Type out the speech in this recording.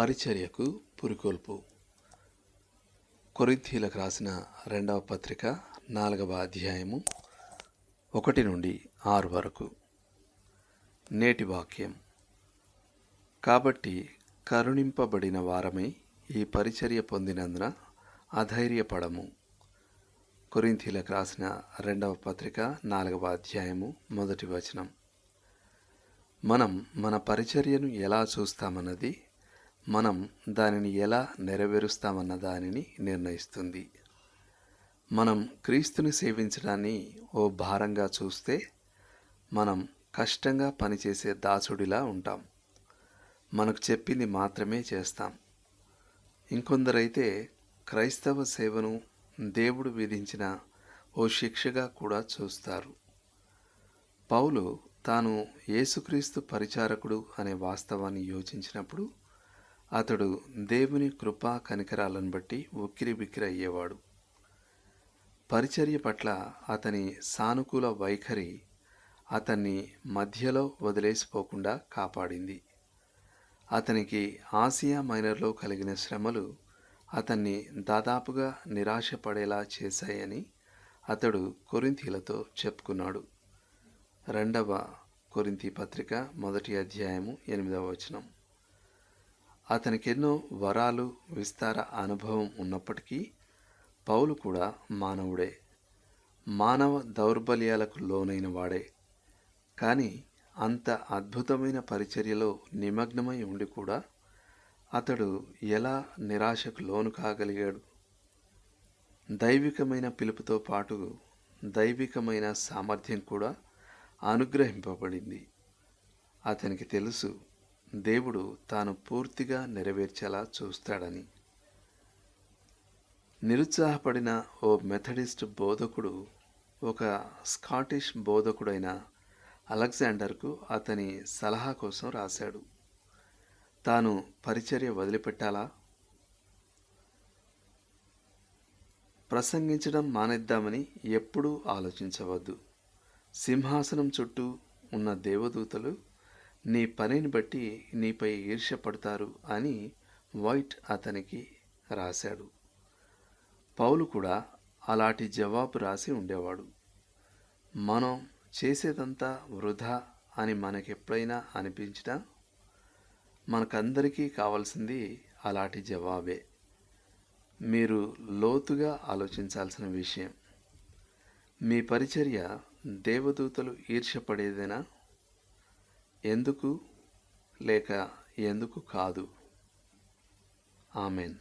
పరిచర్యకు పురికొల్పు. కొరింథీలకు రాసిన రెండవ పత్రిక నాలుగవ అధ్యాయము ఒకటి నుండి ఆరు వరకు. నేటి వాక్యం. కాబట్టి కరుణింపబడిన వారమై ఈ పరిచర్య పొందినందున అధైర్యపడము. కొరింథీలకు రాసిన రెండవ పత్రిక నాలుగవ అధ్యాయము మొదటి వచనం. మనం మన పరిచర్యను ఎలా చూస్తామన్నది మనం దానిని ఎలా నెరవేరుస్తామన్న దానిని నిర్ణయిస్తుంది. మనం క్రీస్తుని సేవించడాన్ని ఓ భారంగా చూస్తే మనం కష్టంగా పనిచేసే దాసుడిలా ఉంటాం. మనకు చెప్పింది మాత్రమే చేస్తాం. ఇంకొందరైతే క్రైస్తవ సేవను దేవుడు విధించిన ఓ శిక్షగా కూడా చూస్తారు. పౌలు తాను యేసుక్రీస్తు పరిచారకుడు అనే వాస్తవాన్ని యోచించినప్పుడు అతడు దేవుని కృపా కనికరాలను బట్టి ఉక్కిరి బిక్కిరి అయ్యేవాడు. పరిచర్య పట్ల అతని సానుకూల వైఖరి అతన్ని మధ్యలో వదిలేసిపోకుండా కాపాడింది. అతనికి ఆసియా మైనర్లో కలిగిన శ్రమలు అతన్ని దాదాపుగా నిరాశపడేలా చేశాయని అతడు కొరింతీలతో చెప్పుకున్నాడు. రెండవ కొరింతి పత్రిక మొదటి అధ్యాయము ఎనిమిదవ వచనం. అతనికెన్నో వరాలు విస్తార అనుభవం ఉన్నప్పటికీ పౌలు కూడా మానవుడే. మానవ దౌర్బల్యాలకు లోనైన వాడే. కానీ అంత అద్భుతమైన పరిచర్యలో నిమగ్నమై ఉండి కూడా అతడు ఎలా నిరాశకు లోను కాగలిగాడు? దైవికమైన పిలుపుతో పాటు దైవికమైన సామర్థ్యం కూడా అనుగ్రహింపబడింది. అతనికి తెలుసు దేవుడు తాను పూర్తిగా నెరవేర్చేలా చూస్తాడని. నిరుత్సాహపడిన ఓ మెథడిస్ట్ బోధకుడు ఒక స్కాటిష్ బోధకుడైన అలెగ్జాండర్కు అతని సలహా కోసం రాశాడు. తాను పరిచర్య వదిలిపెట్టాలా? ప్రసంగించడం మానేద్దామని ఎప్పుడూ ఆలోచించవద్దు. సింహాసనం చుట్టూ ఉన్న దేవదూతలు నీ పనిని బట్టి నీపై ఈర్ష్యపడతారు అని వైట్ అతనికి రాశాడు. పౌలు కూడా అలాంటి జవాబు రాసి ఉండేవాడు. మనం చేసేదంతా వృధా అని మనకెప్పుడైనా అనిపించినా మనకందరికీ కావాల్సింది అలాంటి జవాబే. మీరు లోతుగా ఆలోచించాల్సిన విషయం. మీ పరిచర్య దేవదూతలు ఈర్ష్యపడేదేనా? ఎందుకు లేక ఎందుకు కాదు? ఆమెన్.